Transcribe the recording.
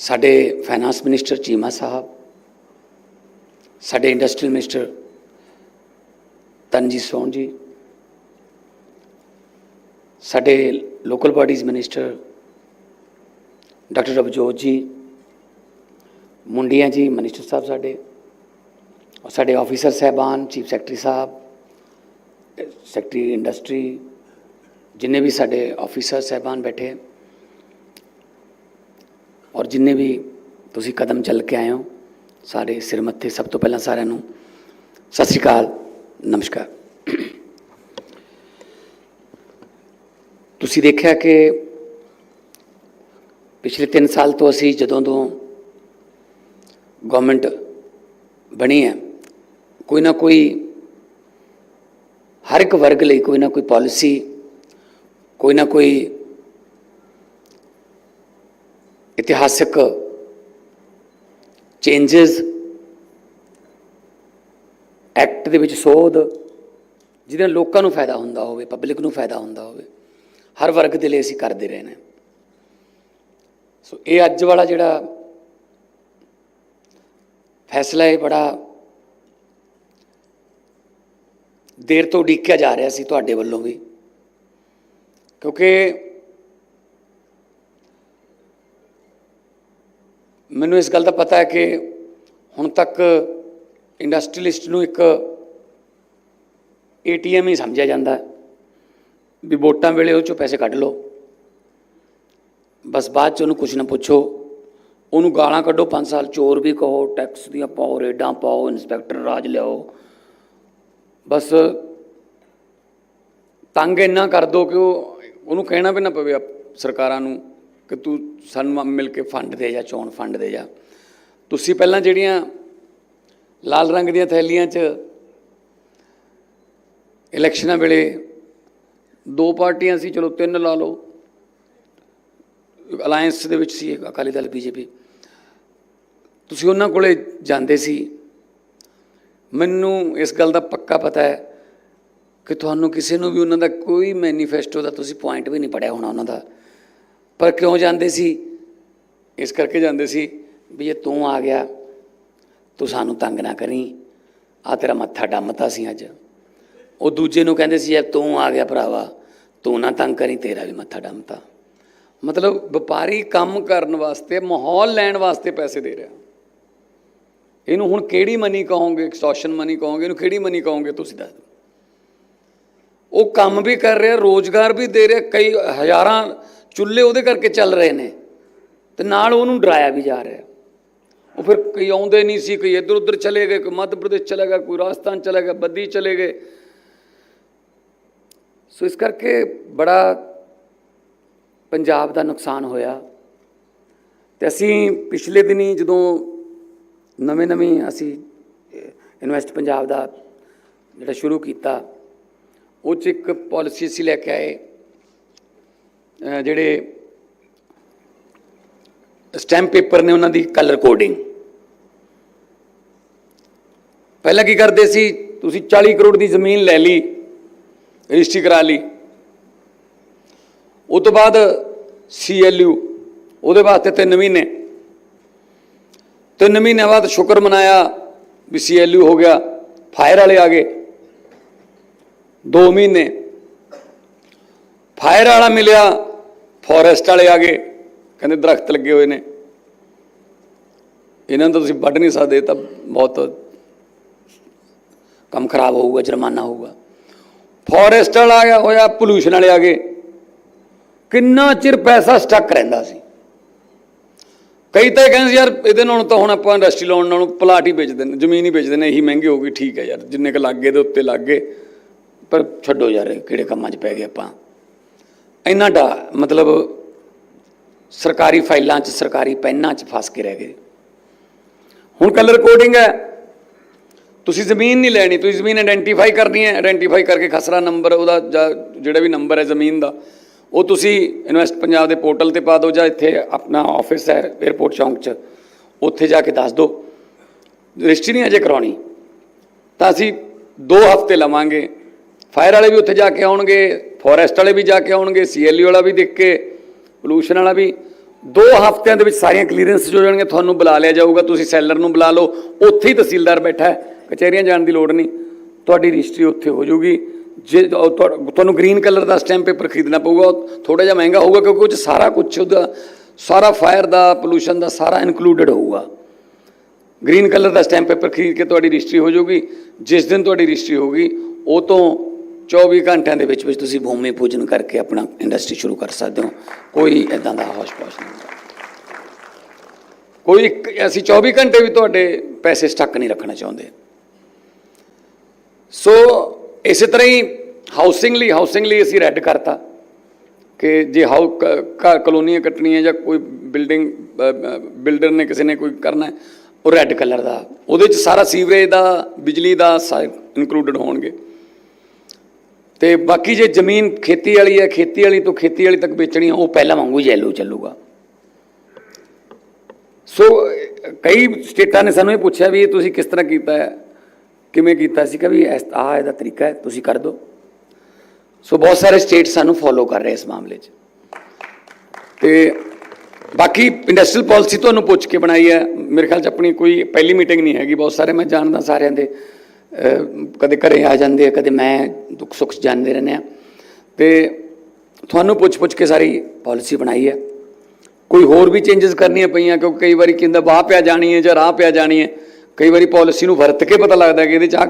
ਸਾਡੇ finance minister Cheema ਸਾਹਿਬ ਸਾਡੇ industrial minister Tanjeet ਸੋਨ ਜੀ ਸਾਡੇ local bodies minister doctor Ravjot ji Mundian ji minister ਸਾਹਿਬ ਸਾਡੇ ਔਰ ਸਾਡੇ ਆਫੀਸਰ ਸਹਿਬਾਨ ਚੀਫ ਸੈਕਟਰੀ ਸਾਹਿਬ ਸੈਕਟਰੀ ਇੰਡਸਟਰੀ ਜਿੰਨੇ ਵੀ ਸਾਡੇ ਆਫੀਸਰ ਸਹਿਬਾਨ ਬੈਠੇ ਹੈ ਔਰ ਜਿੰਨੇ ਵੀ ਤੁਸੀਂ ਕਦਮ ਚੱਲ ਕੇ ਆਏ ਹੋ, ਸਾਰੇ ਸਿਰ ਮੱਥੇ ਸਭ ਤੋਂ ਪਹਿਲਾਂ ਸਾਰਿਆਂ ਨੂੰ ਸਤਿ ਸ੍ਰੀ ਅਕਾਲ, ਨਮਸਕਾਰ। ਤੁਸੀਂ ਦੇਖਿਆ ਕਿ ਪਿਛਲੇ 3 ਸਾਲ ਤੋਂ ਅਸੀਂ ਜਦੋਂ ਤੋਂ ਗਵਰਨਮੈਂਟ ਬਣੀ ਹੈ, ਕੋਈ ਨਾ ਕੋਈ ਹਰ ਇੱਕ ਵਰਗ ਲਈ ਕੋਈ ਨਾ ਕੋਈ ਪਾਲਿਸੀ ਕੋਈ ਨਾ ਕੋਈ ਇਤਿਹਾਸਕ ਚੇਂਜਸ ਐਕਟ ਦੇ ਵਿੱਚ ਸੋਧ, ਜਿਹਦੇ ਨਾਲ ਲੋਕਾਂ ਨੂੰ ਫਾਇਦਾ ਹੁੰਦਾ ਹੋਵੇ ਪਬਲਿਕ ਨੂੰ ਫਾਇਦਾ ਹੁੰਦਾ ਹੋਵੇ, ਹਰ ਵਰਗ ਦੇ ਲਈ ਅਸੀਂ ਕਰਦੇ ਰਹੇ ਨੇ। ਸੋ ਇਹ ਅੱਜ ਵਾਲਾ ਜਿਹੜਾ ਫੈਸਲਾ ਇਹ ਬੜਾ ਦੇਰ ਤੋਂ ਉਡੀਕਿਆ ਜਾ ਰਿਹਾ ਸੀ ਤੁਹਾਡੇ ਵੱਲੋਂ ਵੀ। ਕਿਉਂਕਿ ਮੈਨੂੰ ਇਸ ਗੱਲ ਦਾ ਪਤਾ ਹੈ ਕਿ ਹੁਣ ਤੱਕ ਇੰਡਸਟਰੀਲਿਸਟ ਨੂੰ ਇੱਕ ਏਟੀਐਮ ਹੀ ਸਮਝਿਆ ਜਾਂਦਾ ਹੈ ਵੀ ਵੋਟਾਂ ਵੇਲੇ ਉਹ ਚੋਂ ਪੈਸੇ ਕੱਢ ਲਓ। ਬਸ ਬਾਅਦ ਚ ਉਹਨੂੰ ਕੁਝ ਨਾ ਪੁੱਛੋ। ਉਹਨੂੰ ਗਾਲਾਂ ਕੱਢੋ 5 ਸਾਲ, ਚੋਰ ਵੀ ਕਹੋ, ਟੈਕਸ ਦੀਆਂ ਪਾਓ, ਰੇਡਾਂ ਪਾਓ ਇਨਸਪੈਕਟਰ ਰਾਜ ਲਿਆਓ। ਬਸ ਤੰਗ ਇੰਨਾ ਕਰ ਦੋ ਕਿ ਉਹ ਉਹਨੂੰ ਕਹਿਣਾ ਵੀ ਨਾ ਪਵੇ ਸਰਕਾਰਾਂ ਨੂੰ। ਕਿ ਤੂੰ ਸਾਨੂੰ ਮਿਲ ਕੇ ਫੰਡ ਦੇ ਜਾ ਚੋਣ ਫੰਡ ਦੇ ਜਾ। ਤੁਸੀਂ ਪਹਿਲਾਂ ਜਿਹੜੀਆਂ ਲਾਲ ਰੰਗ ਦੀਆਂ ਥੈਲੀਆਂ 'ਚ ਇਲੈਕਸ਼ਨਾਂ ਵੇਲੇ ਦੋ ਪਾਰਟੀਆਂ ਸੀ, ਚਲੋ ਤਿੰਨ ਲਾ ਲਓ। ਅਲਾਈਅੰਸ ਦੇ ਵਿੱਚ ਸੀ ਅਕਾਲੀ ਦਲ, ਬੀਜੇਪੀ। ਤੁਸੀਂ ਉਹਨਾਂ ਕੋਲੇ ਜਾਂਦੇ ਸੀ। ਮੈਨੂੰ ਇਸ ਗੱਲ ਦਾ ਪੱਕਾ ਪਤਾ ਹੈ ਕਿ ਤੁਹਾਨੂੰ ਕਿਸੇ ਨੂੰ ਵੀ ਉਹਨਾਂ ਦਾ ਕੋਈ ਮੈਨੀਫੈਸਟੋ ਦਾ ਤੁਸੀਂ ਪੁਆਇੰਟ ਵੀ ਨਹੀਂ ਪੜਿਆ ਹੋਣਾ ਉਹਨਾਂ ਦਾ। ਪਰ ਕਿਉਂ ਜਾਂਦੇ ਸੀ? ਇਸ ਕਰਕੇ ਜਾਂਦੇ ਸੀ ਵੀ ਜੇ ਤੂੰ ਆ ਗਿਆ, ਤੂੰ ਸਾਨੂੰ ਤੰਗ ਨਾ ਕਰੀ। ਆ ਤੇਰਾ ਮੱਥਾ ਡੰਮਤਾ ਸੀ ਅੱਜ। ਉਹ ਦੂਜੇ ਨੂੰ ਕਹਿੰਦੇ ਸੀ ਜੇ ਤੂੰ ਆ ਗਿਆ ਭਰਾਵਾ, ਤੂੰ ਨਾ ਤੰਗ ਕਰੀ, ਤੇਰਾ ਵੀ ਮੱਥਾ ਡੰਮਤਾ। ਮਤਲਬ ਵਪਾਰੀ ਕੰਮ ਕਰਨ ਵਾਸਤੇ, ਮਾਹੌਲ ਲੈਣ ਵਾਸਤੇ ਪੈਸੇ ਦੇ ਰਿਹਾ। ਇਹਨੂੰ ਹੁਣ ਕਿਹੜੀ ਮਨੀ ਕਹੋਗੇ? ਐਕਸਟੋਰਸ਼ਨ ਮਨੀ ਕਹੋਗੇ? ਇਹਨੂੰ ਕਿਹੜੀ ਮਨੀ ਕਹੋਗੇ? ਤੁਸੀਂ ਦੱਸ ਦਿਓ। ਉਹ ਕੰਮ ਵੀ ਕਰ ਰਿਹਾ, ਰੋਜ਼ਗਾਰ ਵੀ ਦੇ ਰਿਹਾ, ਕਈ ਹਜ਼ਾਰਾਂ ਚੁੱਲ੍ਹੇ ਉਹਦੇ ਕਰਕੇ ਚੱਲ ਰਹੇ ਨੇ ਤੇ ਨਾਲ ਉਹਨੂੰ ਡਰਾਇਆ ਵੀ ਜਾ ਰਿਹਾ। ਉਹ ਫਿਰ ਕਈ ਆਉਂਦੇ ਨਹੀਂ ਸੀ, ਕਈ ਇੱਧਰ ਉੱਧਰ ਚਲੇ ਗਏ, ਕੋਈ ਮੱਧ ਪ੍ਰਦੇਸ਼ ਚਲਾ ਗਿਆ, ਕੋਈ ਰਾਜਸਥਾਨ ਚਲਾ ਗਿਆ, ਬੱਦੀ ਚਲੇ ਗਏ। ਸੋ ਇਸ ਕਰਕੇ ਬੜਾ ਪੰਜਾਬ ਦਾ ਨੁਕਸਾਨ ਹੋਇਆ। ਤੇ ਅਸੀਂ ਪਿਛਲੇ ਦਿਨੀ ਜਦੋਂ ਨਵੇਂ ਨਵੇਂ ਅਸੀਂ ਇਨਵੈਸਟ ਪੰਜਾਬ ਦਾ ਜਿਹੜਾ ਸ਼ੁਰੂ ਕੀਤਾ, ਉਹ 'ਚ ਇੱਕ ਪਾਲਿਸੀ ਅਸੀਂ ਲੈ ਕੇ ਆਏ। ਜਿਹੜੇ ਸਟੈਂਪ ਪੇਪਰ ਨੇ ਉਹਨਾਂ ਦੀ ਕਲਰ ਕੋਡਿੰਗ ਪਹਿਲਾਂ ਕੀ ਕਰਦੇ ਸੀ, ਤੁਸੀਂ 40 ਕਰੋੜ ਦੀ ਜ਼ਮੀਨ ਲੈ ਲਈ, ਰਜਿਸਟਰੀ ਕਰਾ ਲਈ। ਉਸ ਤੋਂ ਬਾਅਦ ਸੀਐਲਯੂ ਉਹਦੇ ਵਾਸਤੇ ਤਿੰਨ ਮਹੀਨੇ। ਤਿੰਨ ਮਹੀਨੇ ਬਾਅਦ ਸ਼ੁਕਰ ਮਨਾਇਆ ਵੀ ਸੀਐਲਯੂ ਹੋ ਗਿਆ ਫਾਇਰ ਵਾਲੇ ਆ ਗਏ। 2 ਮਹੀਨੇ। ਫਾਇਰ ਵਾਲਾ ਮਿਲਿਆ ਫੋਰੈਸਟ ਵਾਲੇ ਆ ਗਏ, ਕਹਿੰਦੇ ਦਰਖਤ ਲੱਗੇ ਹੋਏ ਨੇ। ਇਹਨਾਂ ਨੂੰ ਤਾਂ ਤੁਸੀਂ ਵੱਢ ਨਹੀਂ ਸਕਦੇ ਤਾਂ ਬਹੁਤ ਕੰਮ ਖਰਾਬ ਹੋਊਗਾ, ਜੁਰਮਾਨਾ ਹੋਊਗਾ। ਫੋਰੈਸਟ ਵਾਲਾ ਆ ਗਿਆ ਹੋਇਆ ਪੋਲੂਸ਼ਨ ਵਾਲੇ ਆ ਗਏ। ਕਿੰਨਾ ਚਿਰ ਪੈਸਾ ਸਟਕ ਰਹਿੰਦਾ ਸੀ। ਕਈ ਤਾਂ ਇਹ ਕਹਿੰਦੇ ਸੀ, ਯਾਰ ਇਹਦੇ ਨਾਲੋਂ ਤਾਂ ਹੁਣ ਆਪਾਂ ਇੰਡਸਟਰੀ ਲਾਉਣ ਨਾਲੋਂ ਪਲਾਟ ਹੀ ਵੇਚਦੇ ਨੇ, ਜ਼ਮੀਨ ਹੀ ਵੇਚਦੇ ਨੇ, ਇਹੀ ਮਹਿੰਗੀ ਹੋ ਗਈ, ਠੀਕ ਹੈ ਯਾਰ, ਜਿੰਨੇ ਕ ਲੱਗੇ ਦੇ ਉੱਤੇ ਲੱਗ ਗਏ। ਪਰ ਛੱਡੋ ਯਾਰ, ਕਿਹੜੇ ਕੰਮਾਂ 'ਚ ਪੈ ਗਏ ਆਪਾਂ। ਇਹਨਾਂ ਡਾ, ਮਤਲਬ ਸਰਕਾਰੀ ਫਾਈਲਾਂ 'ਚ, ਸਰਕਾਰੀ ਪੈਨਾਂ 'ਚ ਫਸ ਕੇ ਰਹਿ ਗਏ। ਹੁਣ ਕਲਰ ਕੋਡਿੰਗ ਹੈ। ਤੁਸੀਂ ਜ਼ਮੀਨ ਨਹੀਂ ਲੈਣੀ, ਤੁਸੀਂ ਜ਼ਮੀਨ ਆਇਡੈਂਟੀਫਾਈ ਕਰਨੀ ਹੈ। ਆਇਡੈਂਟੀਫਾਈ ਕਰਕੇ ਖਸਰਾ ਨੰਬਰ ਉਹਦਾ ਜਾਂ ਜਿਹੜਾ ਵੀ ਨੰਬਰ ਹੈ ਜ਼ਮੀਨ ਦਾ, ਉਹ ਤੁਸੀਂ ਇਨਵੈਸਟ ਪੰਜਾਬ ਦੇ ਪੋਰਟਲ ਤੇ ਪਾ ਦਿਓ ਜਾਂ ਇੱਥੇ ਆਪਣਾ ਆਫਿਸ ਹੈ 에어ਪੋਰਟ ਚੌਂਕ 'ਚ, ਉੱਥੇ ਜਾ ਕੇ ਦੱਸ ਦਿਓ। ਰਜਿਸਟਰੀ ਨਹੀਂ ਅਜੇ ਕਰਾਉਣੀ। ਤਾਂ ਅਸੀਂ 2 ਹਫ਼ਤੇ ਲਵਾਂਗੇ। ਫਾਇਰ ਵਾਲੇ ਵੀ ਉੱਥੇ ਜਾ ਕੇ ਆਉਣਗੇ। ਫੋਰੈਸਟ ਵਾਲੇ ਵੀ ਜਾ ਕੇ ਆਉਣਗੇ ਸੀਐਲਯੂ ਵਾਲਾ ਵੀ ਦੇਖ ਕੇ ਪੋਲੂਸ਼ਨ ਵਾਲਾ ਵੀ। ਦੋ ਹਫ਼ਤਿਆਂ ਦੇ ਵਿੱਚ ਸਾਰੀਆਂ ਕਲੀਅਰੈਂਸ ਹੋ ਜਾਣਗੀਆਂ ਤੁਹਾਨੂੰ ਬੁਲਾ ਲਿਆ ਜਾਊਗਾ। ਤੁਸੀਂ ਸੈਲਰ ਨੂੰ ਬੁਲਾ ਲਓ। ਉੱਥੇ ਹੀ ਤਹਿਸੀਲਦਾਰ ਬੈਠਾ ਹੈ। ਕਚਹਿਰੀਆਂ ਜਾਣ ਦੀ ਲੋੜ ਨਹੀਂ। ਤੁਹਾਡੀ ਰਜਿਸਟਰੀ ਉੱਥੇ ਹੋ ਜਾਊਗੀ। ਜੇ ਤੁਹਾਨੂੰ ਗ੍ਰੀਨ ਕਲਰ ਦਾ ਸਟੈਂਪ ਪੇਪਰ ਖਰੀਦਣਾ ਪਊਗਾ। ਥੋੜਾ ਜਿਹਾ ਮਹਿੰਗਾ ਹੋਊਗਾ, ਕਿਉਂਕਿ ਉਹ 'ਚ ਸਾਰਾ ਕੁਝ ਉਹਦਾ, ਸਾਰਾ ਫਾਇਰ ਦਾ ਪੋਲੂਸ਼ਨ ਦਾ ਸਾਰਾ ਇਨਕਲੂਡਡ ਹੋਊਗਾ। ਗ੍ਰੀਨ ਕਲਰ ਦਾ ਸਟੈਂਪ ਪੇਪਰ ਖਰੀਦ ਕੇ ਤੁਹਾਡੀ ਰਜਿਸਟਰੀ ਹੋ ਜਾਊਗੀ। ਜਿਸ ਦਿਨ ਤੁਹਾਡੀ ਰਜਿਸਟਰੀ ਹੋਊਗੀ, ਉਹ ਤੋਂ 24 ਘੰਟਿਆਂ ਦੇ ਵਿੱਚ ਵਿੱਚ ਤੁਸੀਂ ਭੂਮੀ ਪੂਜਨ ਕਰਕੇ ਆਪਣਾ ਇੰਡਸਟਰੀ ਸ਼ੁਰੂ ਕਰ ਸਕਦੇ ਹੋ। ਕੋਈ ਇਦਾਂ ਦਾ ਹੌਸ਼ ਪੌਸ਼ ਨਹੀਂ ਕੋਈ ਅਸੀਂ 24 ਘੰਟੇ ਵੀ ਤੁਹਾਡੇ ਪੈਸੇ ਸਟੱਕ ਨਹੀਂ ਰੱਖਣਾ ਚਾਹੁੰਦੇ। ਸੋ ਇਸੇ ਤਰ੍ਹਾਂ ਹੀ ਹਾਊਸਿੰਗ ਲਈ ਹਾਊਸਿੰਗ ਲਈ ਅਸੀਂ ਰੈੱਡ ਕਰਤਾ ਕਿ ਜੇ ਹਾਊ ਕ- ਘਰ ਕਲੋਨੀਆਂ ਕੱਟਣੀਆਂ ਜਾਂ ਕੋਈ ਬਿਲਡਿੰਗ ਬਿਲਡਰ ਨੇ ਕਿਸੇ ਨੇ ਕੋਈ ਕਰਨਾ ਉਹ ਰੈੱਡ ਕਲਰ ਦਾ। ਉਹਦੇ ਚ ਸਾਰਾ ਸੀਵਰੇਜ ਦਾ, ਬਿਜਲੀ ਦਾ ਇਨਕਲੂਡਡ ਹੋਣਗੇ। ਤੇ ਬਾਕੀ ਜੇ ਜ਼ਮੀਨ ਖੇਤੀ ਵਾਲੀ ਹੈ ਖੇਤੀ ਵਾਲੀ ਤੋਂ ਖੇਤੀ ਵਾਲੀ ਤੱਕ ਵੇਚਣੀ ਹੈ, ਉਹ ਪਹਿਲਾਂ ਵਾਂਗੂ ਯੈਲੋ ਚੱਲੂਗਾ। ਸੋ ਕਈ ਸਟੇਟਾਂ ਨੇ ਸਾਨੂੰ ਇਹ ਪੁੱਛਿਆ ਵੀ ਇਹ ਤੁਸੀਂ ਕਿਸ ਤਰ੍ਹਾਂ ਕੀਤਾ ਹੈ ਕਿਵੇਂ ਕੀਤਾ ਸੀ ਕਿ ਵੀ ਇਸ ਆਹ ਇਹਦਾ ਤਰੀਕਾ ਹੈ ਤੁਸੀਂ ਕਰ ਦਿਓ। ਸੋ ਬਹੁਤ ਸਾਰੇ ਸਟੇਟ ਸਾਨੂੰ ਫੋਲੋ ਕਰ ਰਹੇ ਇਸ ਮਾਮਲੇ 'ਚ। ਤੇ ਬਾਕੀ ਇੰਡਸਟਰੀਅਲ ਪਾਲਿਸੀ ਤੁਹਾਨੂੰ ਪੁੱਛ ਕੇ ਬਣਾਈ ਹੈ। ਮੇਰੇ ਖਿਆਲ 'ਚ ਆਪਣੀ ਕੋਈ ਪਹਿਲੀ ਮੀਟਿੰਗ ਨਹੀਂ ਹੈਗੀ ਬਹੁਤ ਸਾਰੇ ਮੈਂ ਜਾਣਦਾ ਸਾਰਿਆਂ ਦੇ। ਕਦੇ ਘਰੇ ਆ ਜਾਂਦੇ ਆ, ਕਦੇ ਮੈਂ ਦੁੱਖ ਸੁੱਖ ਜਾਣਦੇ ਰਹਿੰਦੇ ਆ। ਤੇ ਤੁਹਾਨੂੰ ਪੁੱਛ ਪੁੱਛ ਕੇ ਸਾਰੀ ਪਾਲਿਸੀ ਬਣਾਈ ਹੈ। ਕੋਈ ਹੋਰ ਵੀ ਚੇਂਜਸ ਕਰਨੀਆਂ ਪਈਆਂ, ਕਿਉਂਕਿ ਕਈ ਵਾਰੀ ਕਹਿੰਦਾ ਬਾਹ ਪਿਆ ਜਾਣੀ ਹੈ ਜਾਂ ਰਾਹ ਪਿਆ ਜਾਣੀ ਹੈ। ਕਈ ਵਾਰੀ ਪਾਲਿਸੀ ਨੂੰ ਵਰਤ ਕੇ ਪਤਾ ਲੱਗਦਾ ਕਿ ਇਹਦੇ 'ਚ ਆਹ